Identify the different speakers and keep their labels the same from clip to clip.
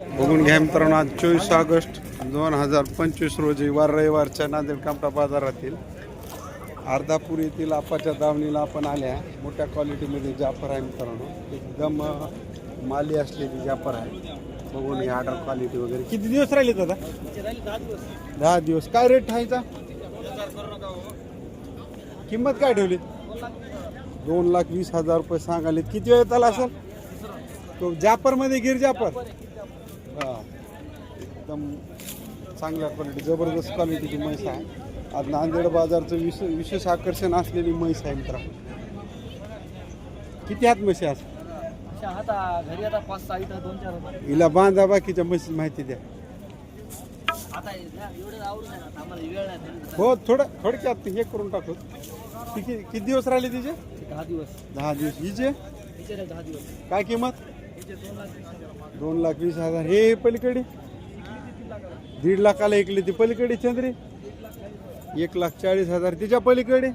Speaker 1: बघून घ्या मित्रांनो आज चोवीस ऑगस्ट दोन हजार पंचवीस रोजी वार रविवारच्या नांदेड कामटा बाजारातील अर्धापूर येथील आपाच्या दावणीला आपण आल्या. मोठ्या क्वालिटीमध्ये जाफर आहे मित्रांनो. एकदम माली असलेली जाफर आहे. बघून घ्या ऑर्डर क्वालिटी वगैरे. किती दिवस राहिले दादा दहा दिवस. काय रेट ठायचा किंमत काय ठेवली? दोन लाख वीस हजार रुपये सांगाले किती वेळ त्याला असेल? तो जापरमध्ये गिर जापर हा. एकदम चांगल्या क्वालिटी जबरदस्त क्वालिटीची म्हैस आहे. आज नांदेड बाजारचं विशेष विशेष आकर्षण असलेली म्हैस आहे मित्रा. किती हात म्हशी आज?
Speaker 2: घरी आता पाच सहा इथं दोन चार होतात.
Speaker 1: हिला बांधा बाकीच्या म्हशी माहिती द्या.
Speaker 2: आता एवढे आवडून आहे ना आम्हाला वेळ नाही तरी
Speaker 1: हो थोडं थोडक्यात हे करून टाकू. किती किती दिवस राहिले तिचे?
Speaker 2: दहा दिवस.
Speaker 1: दहा दिवस. हिचे?
Speaker 2: दहा दिवस.
Speaker 1: काय किंमत?
Speaker 2: दोन लाख वीस हजार.
Speaker 1: हे पलीकडे? दीड लाखाला ऐकली ती पलीकडे चंद्री? एक लाख चाळीस हजार. तिच्या पलीकडे?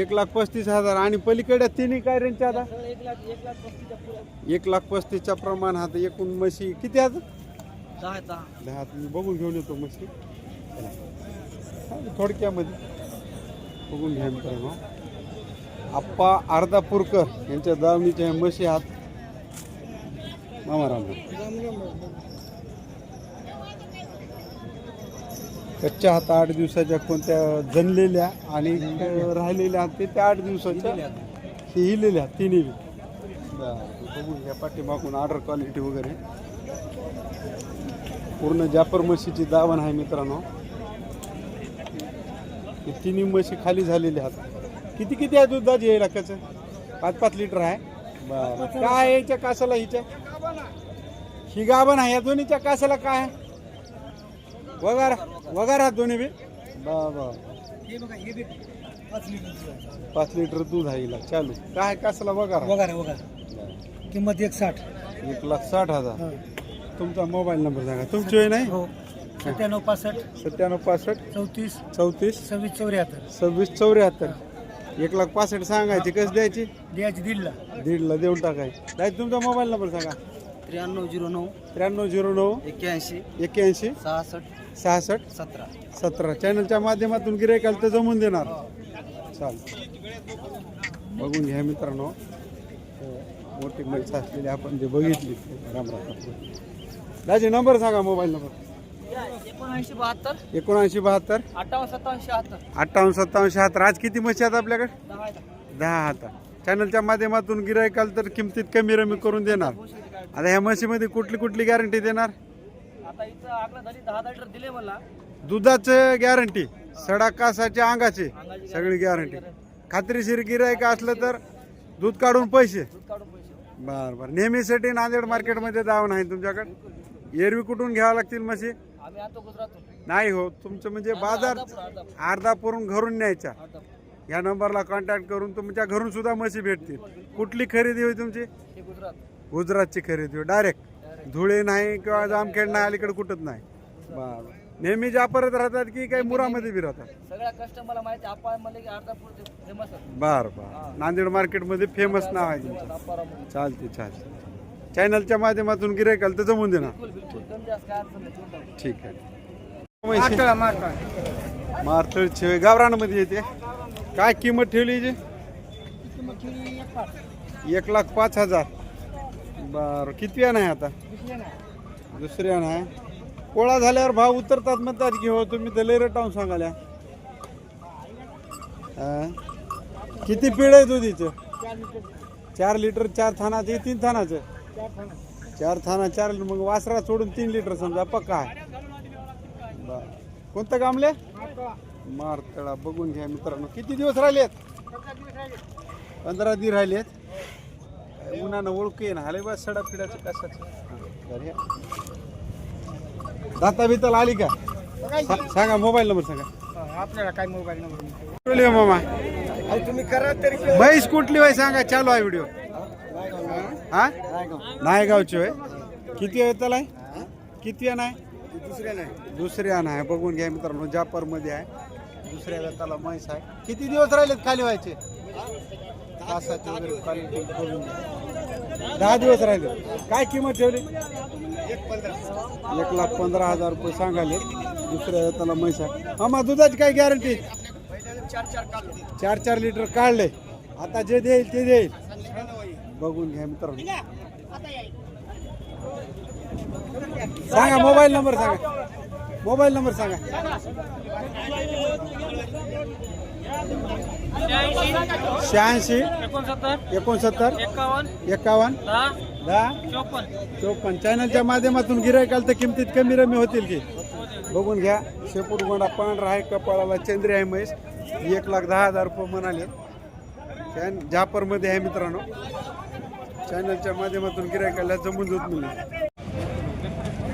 Speaker 2: एक लाख पस्तीस हजार.
Speaker 1: आणि पलीकडे तिन्ही काय रेंज आता?
Speaker 2: एक लाख पस्तीसच्या
Speaker 1: प्रमाण आता एकूण म्हशी किती आता
Speaker 2: दहा दहा.
Speaker 1: तुम्ही बघून घेऊन येतो म्हशी. थोडक्यामध्ये. बघून घ्या मित्रांनो. आप्पा अर्धापूरकर यांच्या दावणीच्या म्हशी आहात मामा राम कच्च्या हात आठ दिवसाच्या कोणत्या जनलेल्या आणि राहिलेल्या आहात ते त्या आठ दिवसाच्या हे हिलेल्या तिन्ही. बघू ह्या पाठीमागून ऑर्डर क्वालिटी वगैरे. पूर्ण जापर म्हशीची दावण आहे मित्रांनो. तिन्ही म्हशी खाली झालेल्या आहेत. किती किती आहे दुधाची आहे लाखाचं पाच पाच लिटर आहे. बरं. काय आहे याच्या कासाला हिच्या? ही गाभण आहे या दोन्हीच्या कासाला काय आहे? वगार वगार आहात दोन्ही बी? बा
Speaker 2: हे हे पाच लिटर
Speaker 1: दूध आहे हिला. चालू. काय कासाला वगार? आहे?
Speaker 2: वगैरे. वगैरे किंमत एक साठ
Speaker 1: एक लाख साठ हजार. तुमचा मोबाईल नंबर सांगा. तुमची वेळ नाही?
Speaker 2: हो. सत्त्याण्णव पासष्ट.
Speaker 1: सत्त्याण्णव पासष्ट.
Speaker 2: चौतीस.
Speaker 1: चौतीस.
Speaker 2: सव्वीस चौऱ्याहत्तर.
Speaker 1: सव्वीस चौऱ्याहत्तर. एक लाख पासष्ट सांगायची कस द्यायची?
Speaker 2: द्यायची दीडला
Speaker 1: दीडला देऊन टाकायची नाही तुमचा मोबाईल नंबर सांगा.
Speaker 2: त्र्याण्णव झिरो नऊ.
Speaker 1: त्र्याण्णव झिरो नऊ.
Speaker 2: एक्क्याऐंशी.
Speaker 1: एक्क्याऐंशी.
Speaker 2: सहासष्ट.
Speaker 1: सहासष्ट.
Speaker 2: सतरा.
Speaker 1: सतरा. चॅनलच्या माध्यमातून गिरायकाला तर जमून देणार. चाल बघून घ्या मित्रांनो. मोठी म्हैस असलेली आपण जे बघितली. राम राम. दाजी नंबर सांगा मोबाईल नंबर.
Speaker 2: एकोणऐंशी बहात्तर.
Speaker 1: एकोणऐंशी बहात्तर.
Speaker 2: अठ्ठावन्न सत्तावन्न शहात्तर.
Speaker 1: अठ्ठावन्न सत्तावन्न शहात्तर. आज किती म्हशी आहेत आपल्याकडे?
Speaker 2: दहा आहे दहा.
Speaker 1: दहा हाता चॅनलच्या माध्यमातून गिरायकाल तर किमतीत कमी रमी करून देणार. आता ह्या म्हशीमध्ये कुठली कुठली गॅरंटी देणार?
Speaker 2: आता इथं आकडा झाली दहा दहा लिटर दिले मला.
Speaker 1: दुधाचं गॅरंटी सडा कासाच्या अंगाची सगळी गॅरंटी खात्रीशीर गिरायक असलं तर दूध काढून पैसे.
Speaker 2: दूध काढून पैसे.
Speaker 1: बर बर. नेहमीसाठी नांदेड मार्केटमध्ये दावण आहे तुमच्याकडे. एरवी कुठून घ्यावं लागतील म्हशी
Speaker 2: आम्ही आता गुजरातून.
Speaker 1: नाही हो तुमचं म्हणजे बाजार
Speaker 2: अर्धापूर, अर्धापूर,
Speaker 1: अर्धापूरून घरून न्यायच्या. या नंबरला कॉन्टॅक्ट करून तुमच्या घरून सुद्धा म्हशी भेटतील. कुठली खरेदी होई तुमची?
Speaker 2: हे गुजरात.
Speaker 1: गुजरातची खरेदी डायरेक्ट धुळे नाही किंवा जामखेड नाही अलीकडे कुठंच नाही. बरं. नेहमी ज्या परत राहतात की काही मुरामध्ये बी राहतात?
Speaker 2: सगळ्या कस्टमरला माहिती आपण म्हणले की अर्धापूर फेमस
Speaker 1: बर बर. नांदेड मार्केटमध्ये फेमस नाव आहे तुमचं. चालते चालते चॅनलच्या माध्यमातून गिरायकाल तर जमून देणार. ठीक आहे. मारतळचे गावरानमध्ये येते. काय किंमत ठेवली हिची? एक लाख. पाच हजार. बर किती नाही आता? दुसऱ्या नाही. पोळा झाल्यावर भाव उतरतात म्हणतात की हो तुम्ही तर लय रटावून सांगाल्या? किती पिढ आहे दुधीचं? चार लिटर चार थानाचे तीन थानाचं? चार थाना चार मग वासरा सोडून तीन लिटर समजा पक्का आहे. बर. कोणतं कामले मारतळा. बघून घ्या मित्रांनो. किती दिवस राहिलेत? पंधरा दिवस राहिलेत. उन्हानं ओळखू ना आले बा सडा फिडाचं कशाचं दाता बिताला आली का? सा- सांगा मोबाईल नंबर सांगा.
Speaker 2: आपल्याला काय मोबाईल नंबर
Speaker 1: कुठली आहे मामा.
Speaker 2: तुम्ही करा तरी.
Speaker 1: म्हैस कुठली बाई सांगा चालू आहे व्हिडिओ. हा? नायगावची होय. किती आहे त्याला? किती आहे नाही
Speaker 2: दुसऱ्या नाही.
Speaker 1: दुसऱ्या नाही. बघून घ्या मित्रांनो जापरमध्ये आहे. दुसऱ्या व्यताला म्हैस आहे. किती दिवस राहिलेत खाली व्हायचे? तासाचे वगैरे बघून घ्या. दहा दिवस राहिले काय किंमत ठेवली? एक लाख पंधरा हजार रुपये सांगाले दुसऱ्या त्याला म्हैसा मामा दुधाची काय गॅरंटी चार चार लिटर काढले. आता जे देईल ते देईल. बघून घ्या मित्रांनो. सांगा मोबाईल नंबर सांगा. मोबाईल नंबर सांगा. शहाऐंशी
Speaker 2: एकोणसत्तर एकावन्न
Speaker 1: एकावन्न
Speaker 2: दहा चोपन्न.
Speaker 1: चॅनलच्या माध्यमातून गिरायकाल तर किमतीत कमी रमी होतील की? बघून घ्या. शेपूट गोंडा पांढरा आहे कपाळाला चंद्री आहे म्हैस एक लाख दहा हजार रुपये म्हणाले. चॅन जापरमध्ये आहे मित्रांनो. चॅनलच्या माध्यमातून गिरायकाला जमून दूध मिळेल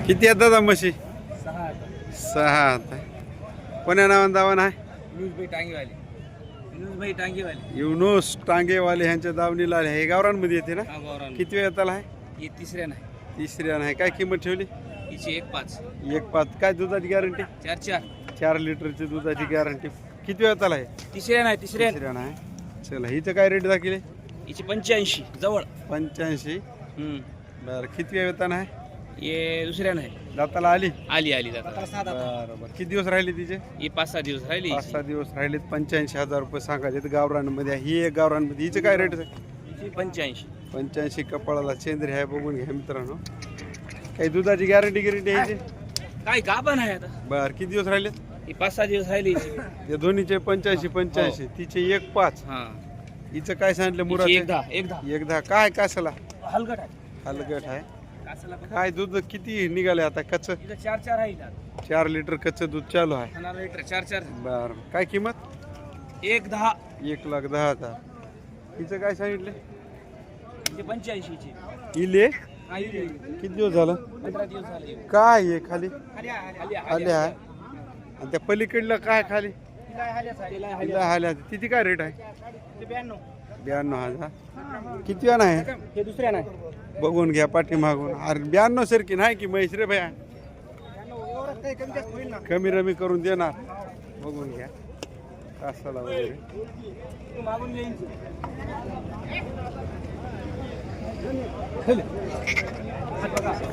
Speaker 1: किती आहेत दादा म्हशी?
Speaker 2: सहा
Speaker 1: आता कोण्या नावानं दावा
Speaker 2: युनुसभाई टांगेवाले. टांगेवाले.
Speaker 1: युनोस टांगेवाले ह्यांच्या दावणीला आले. हे गावरांमध्ये येते ना? किती वेळ त्याला आहे?
Speaker 2: तिसऱ्या नाही.
Speaker 1: तिसऱ्या आहे काय किंमत ठेवली?
Speaker 2: हिची एक पाच.
Speaker 1: एक पाच. काय दुधाची गॅरंटी
Speaker 2: चार चार.
Speaker 1: चार लिटरची दुधाची गॅरंटी किती वेळ त्याला आहे?
Speaker 2: तिसऱ्या नाही तिसऱ्या.
Speaker 1: तिसऱ्या नाही. चला हिचं काय रेट दाखिले
Speaker 2: हिची पंच्याऐंशी जवळ.
Speaker 1: पंच्याऐंशी?
Speaker 2: हम्म.
Speaker 1: बरं किती वेळ वेतन आहे?
Speaker 2: ये दुसऱ्या नाही
Speaker 1: दाताला आली?
Speaker 2: आली आली जाता
Speaker 1: बरं बरं. किती दिवस राहिले तिचे?
Speaker 2: ही पाच सहा दिवस राहिली
Speaker 1: पाच सहा दिवस राहिलेत. पंच्याऐंशी हजार रुपये सांगायचे गावरांमध्ये ही एक गावरांमध्ये हिचे काय रेट आहे?
Speaker 2: हिची पंच्याऐंशी.
Speaker 1: पंच्याऐंशी कपाळाला चेंद्री आहे बघून घ्या मित्रांनो. काही दुधाची गॅरंटी गॅरंटी आहे
Speaker 2: काय का पण आहे आता.
Speaker 1: बरं किती दिवस राहिलेत?
Speaker 2: ही पाच सहा दिवस राहिली हिची.
Speaker 1: दोन्हीचे पंच्याऐंशी पंच्याऐंशी. तिचे एक पाच.
Speaker 2: हा.
Speaker 1: हिचं काय सांगितलं
Speaker 2: हिची
Speaker 1: मुराद?
Speaker 2: एक दहा एक दहा
Speaker 1: एक दहा काय कासला
Speaker 2: हलगट आहे.
Speaker 1: हलगट आहे?
Speaker 2: कासाला
Speaker 1: काय दूध किती निघाले आता? कच्च?
Speaker 2: हिचं चार चार आहे.
Speaker 1: चार लिटर कच्चं दूध चालू आहे.
Speaker 2: लिटर चार चार.
Speaker 1: बर. काय किंमत?
Speaker 2: एक दहा.
Speaker 1: एक लाख दहा हजार. हिचं काय सांगितलं?
Speaker 2: हिची पंच्याऐंशीची
Speaker 1: इले?
Speaker 2: हा.
Speaker 1: किती दिवस झालं?
Speaker 2: पंधरा दिवस झाले.
Speaker 1: काय आहे खाली
Speaker 2: आहे, खाली आहे.
Speaker 1: आणि त्या पलीकडलं काय खाली?
Speaker 2: तिला
Speaker 1: हाल्या तिथे काय रेट आहे?
Speaker 2: ब्याण्णव.
Speaker 1: ब्याण्णव हजार. किती वेळा आहे?
Speaker 2: हे दुसऱ्या नाही
Speaker 1: बघून घ्या पाठीमागून. अरे ब्याण्णव सरकी नाही की महेश रे भया.
Speaker 2: कमी
Speaker 1: रमी करून देणार. बघून घ्या. कासाला वगैरे.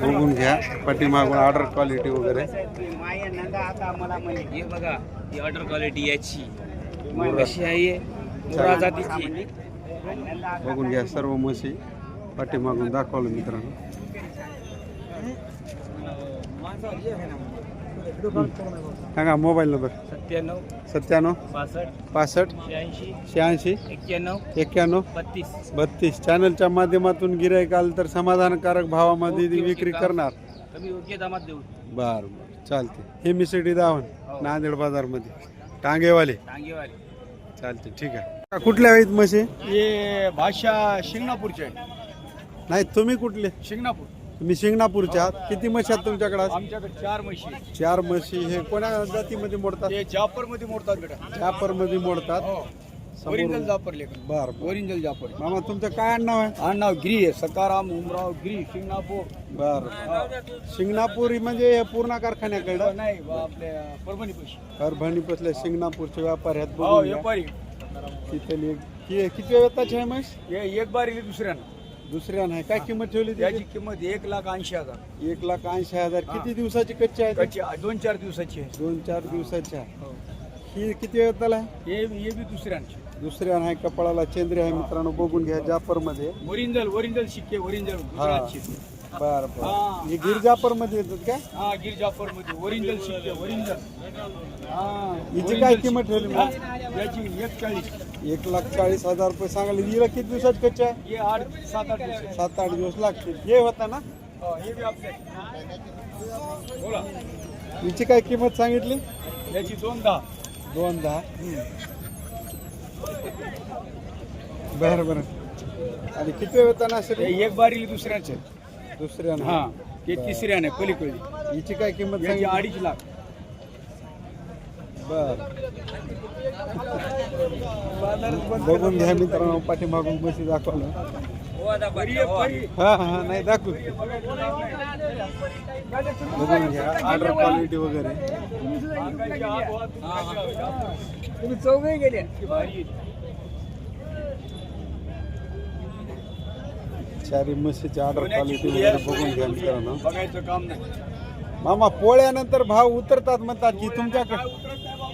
Speaker 1: बघून घ्या. पाठीमागून ऑर्डर क्वालिटी वगैरे.
Speaker 2: हे बघा ही ऑर्डर क्वालिटी याची. कशी आहे? मुरा जातीची.
Speaker 1: बघून घ्या सर्व म्हशी. पाठीमागून दाखवलं मित्रांनो. सांगा मोबाईल नंबर.
Speaker 2: सत्त्याण्णव.
Speaker 1: सत्त्याण्णव.
Speaker 2: पासष्ट
Speaker 1: पासष्ट
Speaker 2: शहाऐंशी.
Speaker 1: शहाऐंशी.
Speaker 2: एक्क्याण्णव.
Speaker 1: एक्क्याण्णव.
Speaker 2: बत्तीस.
Speaker 1: बत्तीस. चॅनलच्या माध्यमातून गिराईक आलं तर समाधानकारक भावामध्ये ती विक्री करणार.
Speaker 2: कमी योग्य दामात देऊ.
Speaker 1: बर बर. चालते. हे मिसडी दावण नांदेड बाजारमध्ये. टांगेवाले.
Speaker 2: टांगेवाली.
Speaker 1: चालते ठीक आहे. कुठल्या आहेत म्हशी?
Speaker 3: ये भाषा शिंगणापूरचे आहे.
Speaker 1: नाही तुम्ही कुठले?
Speaker 3: शिंगणापूर.
Speaker 1: तुम्ही शिंगणापूरच्या. आहात किती म्हशी आहेत तुमच्याकडे आज?
Speaker 3: आमच्याकडे चार म्हशी आहेत.
Speaker 1: चार म्हशी. हे कोण्या जातीमध्ये मोडतात?
Speaker 3: ते जापरमध्ये मोडतात बेटा.
Speaker 1: जापरमध्ये मोडतात.
Speaker 3: हो. ओरिजिनल जापर लेखन.
Speaker 1: बर
Speaker 3: ओरिजिनल जापर
Speaker 1: मामा तुमचं काय नाव आहे
Speaker 3: हा नाव गिरी आहे सकाराम उमराव गिरी शिंगणापूर.
Speaker 1: बर शिंगणापूर म्हणजे हे पूर्ण कारखान्याकडं?
Speaker 3: नाही आपल्या परभणी पैसे
Speaker 1: परभणी पसल्या शिंगणापूरचे व्यापारी आहेत
Speaker 3: हो
Speaker 1: बघून घ्या.
Speaker 3: व्यापारी.
Speaker 1: तिथली एक- कि- किती वेळाची आहे म्हैस?
Speaker 3: हे एक बारी दुसऱ्यानं.
Speaker 1: दुसऱ्या नाही काय किंमत ठेवली
Speaker 3: त्याची
Speaker 1: त्याची
Speaker 3: किंमत एक लाख ऐंशी हजार.
Speaker 1: एक लाख ऐंशी हजार. किती दिवसाची कच्ची आहे ती?
Speaker 3: त्याची दोन चार दिवसाची आहे.
Speaker 1: दोन चार दिवसाची आहे.
Speaker 3: हो.
Speaker 1: ही किती वेळ आहे?
Speaker 3: हे हे बी दुसऱ्यांची.
Speaker 1: दुसऱ्या आहे कपाळाला चंद्री आहे मित्रांनो बघून घ्या जापरमध्ये
Speaker 3: ओरिजिनल ओरिजिनल शिक्के. गुजरातची
Speaker 1: बर बर.
Speaker 3: हा.
Speaker 1: गिर येतात काय?
Speaker 3: हा गिर जापरमध्ये ओरिजिनल शिक्के ओरिजिनल हा.
Speaker 1: हिची काय किंमत ठेवली मग?
Speaker 3: याची एक चाळीस
Speaker 1: एक लाख चाळीस हजार रुपये सांगायला. हिला किती दिवसाची कच्ची आहे?
Speaker 3: हे आठ सात आठ दिवस
Speaker 1: सात आठ दिवस लागतील. हे होता ना?
Speaker 3: हो, हे बी आपले. बोला.
Speaker 1: हिची काय किंमत सांगितली?
Speaker 3: याची दोन दहा.
Speaker 1: दोन दहा. बरं बरं. आणि किती वेळ होता ना असेल
Speaker 3: एक बारीली दुसऱ्याच.
Speaker 1: दुसऱ्या
Speaker 3: हा ते तिसऱ्याने पलीकडली.
Speaker 1: हिची काय किंमत
Speaker 3: याची
Speaker 1: सांगितली?
Speaker 3: अडीच लाख.
Speaker 1: बर. बघून घ्या मित्रांनो पाठीमागून बसी दाखवलं. हा हा नाही दाखवू. बघून घ्या ऑर्डर क्वालिटी वगैरे.
Speaker 3: तुम्ही चौघही गेले.
Speaker 1: चारी म्हशीची ऑर्डर क्वालिटी वगैरे बघून घ्या मित्रांनो.
Speaker 3: बघायचं काम नाही.
Speaker 1: मामा पोळ्यानंतर भाव उतरतात म्हणतात की तुमच्याकडे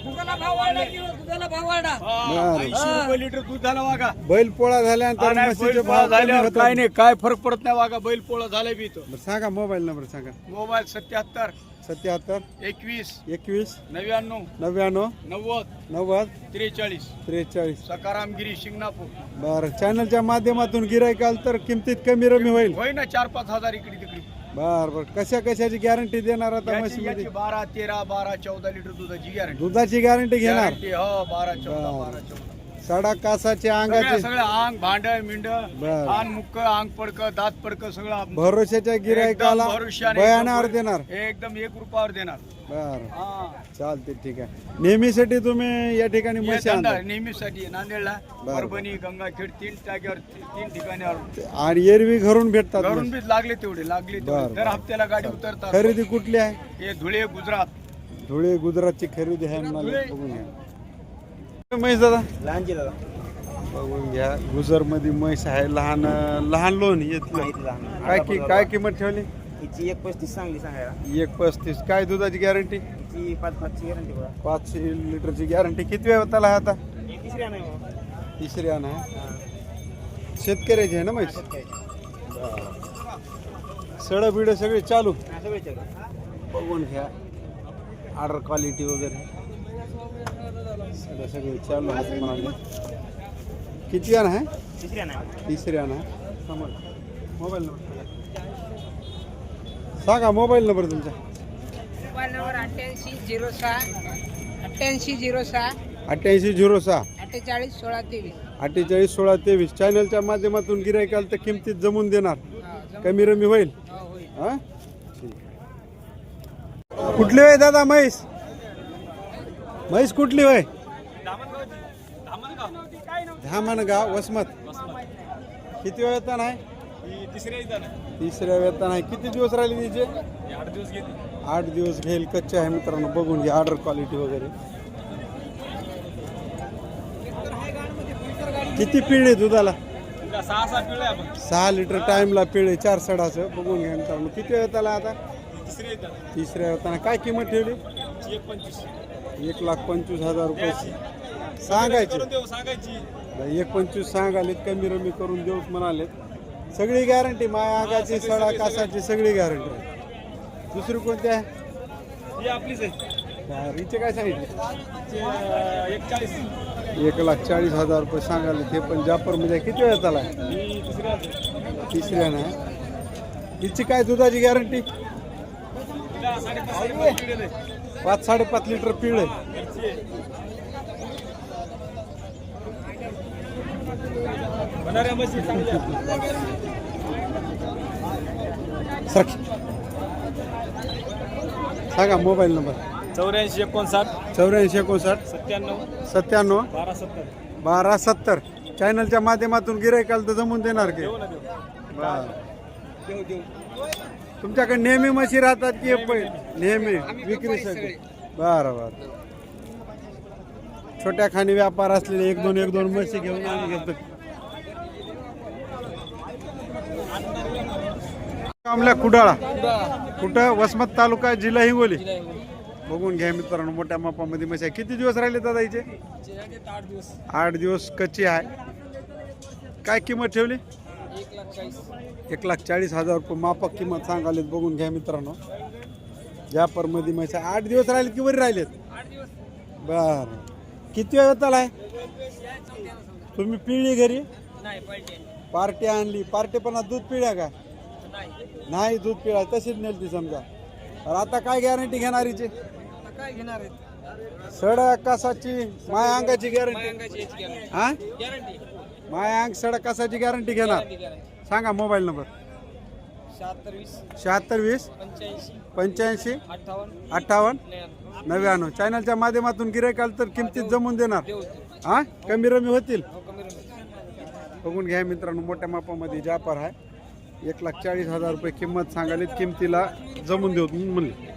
Speaker 4: दुधाला भाव वाढला की दुधाला भाव वाढला
Speaker 1: बरं.
Speaker 3: ऐंशी रुपये लिटर दूध झालं वागा.
Speaker 1: बैल पोळा झाल्यानंतर
Speaker 3: नाही,
Speaker 1: म्हशीचे
Speaker 3: बैल पोळा
Speaker 1: भाव कमी
Speaker 3: झाल्यावर
Speaker 1: होतात.
Speaker 3: काय नाही काय फरक पडत नाही वागा बैल पोळा झालाय बी इथं.
Speaker 1: बरं, सांगा मोबाईल नंबर सांगा.
Speaker 3: मोबाईल सत्याहत्तर.
Speaker 1: सत्याहत्तर.
Speaker 3: एकवीस.
Speaker 1: एकवीस.
Speaker 3: नव्याण्णव.
Speaker 1: नव्याण्णव.
Speaker 3: नव्वद.
Speaker 1: नव्वद.
Speaker 3: त्रेचाळीस.
Speaker 1: त्रेचाळीस.
Speaker 3: सकारामगिरी शिंगणापूर.
Speaker 1: बरं. चॅनलच्या माध्यमातून गिरायकाल तर किमतीत कमी रमी होईल.
Speaker 3: होय ना चार पाच हजार इकडे तिकडे.
Speaker 1: बर बर. कशा कशाची गॅरंटी देणार आता
Speaker 3: याची
Speaker 1: म्हशीमध्ये
Speaker 3: याची बारा तेरा बारा चौदा लिटर दुधाची गॅरंटी
Speaker 1: दुधाची गॅरंटी घेणार?
Speaker 3: हो बारा चौदा
Speaker 1: बरं.
Speaker 3: बारा चौदा.
Speaker 1: सडा कासाची अंगाची
Speaker 3: सगळं अंग भांड मिंड
Speaker 1: बरं.
Speaker 3: आंग मुक्क अंग पडक दात पडक सगळं आपण-
Speaker 1: भरोशाच्या गिरायकाला
Speaker 3: एकदम
Speaker 1: बयानावर
Speaker 3: एकदम-
Speaker 1: देणार.
Speaker 3: एकदम एक रुपयावर देणार.
Speaker 1: बर.
Speaker 3: हा.
Speaker 1: चालते ठीक आहे. नेहमीसाठी तुम्ही या ठिकाणी
Speaker 3: हे
Speaker 1: म्हशी
Speaker 3: धंदा
Speaker 1: आणता.
Speaker 3: नेहमीसाठी आहे. नांदेडला
Speaker 1: बरं.
Speaker 3: परभणी गंगाखेड तीन जागेवर ती- तीन ठिकाणी
Speaker 1: आणि एरवी घरून भेटतात
Speaker 3: घरून
Speaker 1: म्हशी.
Speaker 3: बी लागले तेवढे लागले
Speaker 1: बरं,
Speaker 3: तेवढे दर
Speaker 1: बरं.
Speaker 3: हप्त्याला गाडी उतरतात.
Speaker 1: खरेदी कुठली आहे?
Speaker 3: हे धुळे गुजरात.
Speaker 1: धुळे गुजरातची खरेदी आहे म्हणाले
Speaker 3: धुळे.
Speaker 1: बघून घ्या. म्हैस दादा?
Speaker 2: लहानची दादा.
Speaker 1: बघून घ्या. गुजरमध्ये म्हैस आहे लहान लहान लोन येतलं काय कि काय किंमत ठेवली?
Speaker 2: हिची एक पस्तीस सांगली सांगायला.
Speaker 1: एक पस्तीस. काय दुधाची गॅरंटी
Speaker 2: हिची पाच पाचची गॅरंटी बघा.
Speaker 1: पाचशे लिटरची गॅरंटी किती वेळ त्याला आहे आता?
Speaker 2: तिसऱ्या नाही बघा.
Speaker 1: तिसरी आणा. शेतकऱ्याची आहे ना म्हैस? सड बिड सगळे चालू?
Speaker 2: हा.
Speaker 1: बघून घ्या. ऑर्डर क्वालिटी वगैरे. सगळं म्हणाले. किती आणा आहे? तिसरी आणा मोबाईल नंबर. सांगा मोबाईल नंबर तुमचा.
Speaker 4: मोबाईल नंबर अठ्ठ्याऐंशी झिरो सहा अठ्ठ्याऐंशी झिरो सहा
Speaker 1: अठ्ठ्याऐंशी झिरो सहा.
Speaker 4: अठ्ठेचाळीस सोळा तेवीस.
Speaker 1: अठ्ठेचाळीस सोळा तेवीस. चॅनलच्या माध्यमातून गिरायकाल तर किमतीत जमून देणार. कमी रमी होईल.
Speaker 4: हो,
Speaker 1: हा? कुठली होय दादा म्हैस म्हैस कुठली होय? धामणगाव. वसमत. किती वेळ येताना आहे? तिसऱ्या वेतन आहे. किती दिवस राहिले तिचे? आठ दिवस घेईल. कच्चे आहे मित्रांनो. बघून घ्या ऑर्डर क्वालिटी वगैरे. किती पिळे दुधाला?
Speaker 3: सहा
Speaker 1: लिटर टाइमला पिळे चार सडाचं. बघून घ्या मित्रांनो. किती वेळ त्याला आता? तिसऱ्या येताना. काय किंमत ठेवली?
Speaker 3: एक
Speaker 1: लाख पंचवीस हजार रुपये. सांगायचे. एक पंचवीस सांगालेत कमी रमी करून देऊच म्हणालेत. सगळी गॅरंटी माया आगाची सडा कासाची सगळी गॅरंटी दुसरी कोणती आहे?
Speaker 3: आपलीच आहे.
Speaker 1: काय, हिचे काय सांगितले?
Speaker 3: एक
Speaker 1: लाख चाळीस हजार रुपये सांगाले ते पण जाफरमध्ये किती वेळ
Speaker 3: दुसऱ्या
Speaker 1: तिसऱ्या ना हिची काय दुधाची गॅरंटी पाच साडेपाच लिटर पिळ आहे. सांगा मोबाईल नंबर.
Speaker 3: चौऱ्याऐंशी एकोणसाठ.
Speaker 1: चौऱ्याऐंशी एकोणसाठ.
Speaker 3: सत्त्याण्णव.
Speaker 1: सत्त्याण्णव.
Speaker 3: बारा सत्तर.
Speaker 1: बारा सत्तर. चॅनलच्या माध्यमातून गिरायकाल तर जमून देणार की. बरं.
Speaker 3: देऊ देऊ.
Speaker 1: तुमच्याकडे नेहमी म्हशी राहतात की पै- नेहमी विक्रीसाठी बरं बरं. छोट्या खाणी व्यापार असलेले एक दोन एक दोन म्हशी घेऊन आम्ही घेतो. कामल्या कुडाळा. कुठं? वसमत तालुका जिल्हा हिंगोली. बघून घ्या मित्रांनो मोठ्या मापामध्ये म्हशी आहे. किती दिवस राहिले दादा इथे?
Speaker 4: आठ दिवस
Speaker 1: कच्ची आहे. काय किंमत ठेवली?
Speaker 4: एक लाख चाळीस
Speaker 1: हजार रुपये मापक किंमत सांगालेत बघून घ्या मित्रांनो. जाफरमध्ये म्हैस. आठ दिवस राहिले की वरी राहिलेत? बर. किती वेळ आहे? तुम्ही पिळली घरी? पार्टी आणली. पार्टी पण दूध पिळ्या का?
Speaker 4: नाही
Speaker 1: नाही दूध पिळा. तशीच नेल ती समजा. तर आता काय गॅरंटी घेणार हिची?
Speaker 4: काय घेणार
Speaker 1: सड कासाची माय अंगाची गॅरंटी हा?
Speaker 4: गॅरंटी
Speaker 1: माय अंग सड कासाची गॅरंटी घेणार. सांगा मोबाईल नंबर
Speaker 4: शहात्तर वीस.
Speaker 1: शहात्तर वीस.
Speaker 4: पंच्याऐंशी.
Speaker 1: पंच्याऐंशी.
Speaker 4: अठ्ठावन्न.
Speaker 1: अठ्ठावन्न.
Speaker 4: नव्याण्णव.
Speaker 1: चॅनलच्या माध्यमातून गिरायकाल तर किमतीत जमून देणार. हा? कमी रमी होतील.
Speaker 4: हो
Speaker 1: बघून घ्या मित्रांनो मोठ्या मापामध्ये जापर आहे. एक लाख चाळीस हजार रुपये किंमत सांगालीत किमतीला जमून देऊ म्हणले.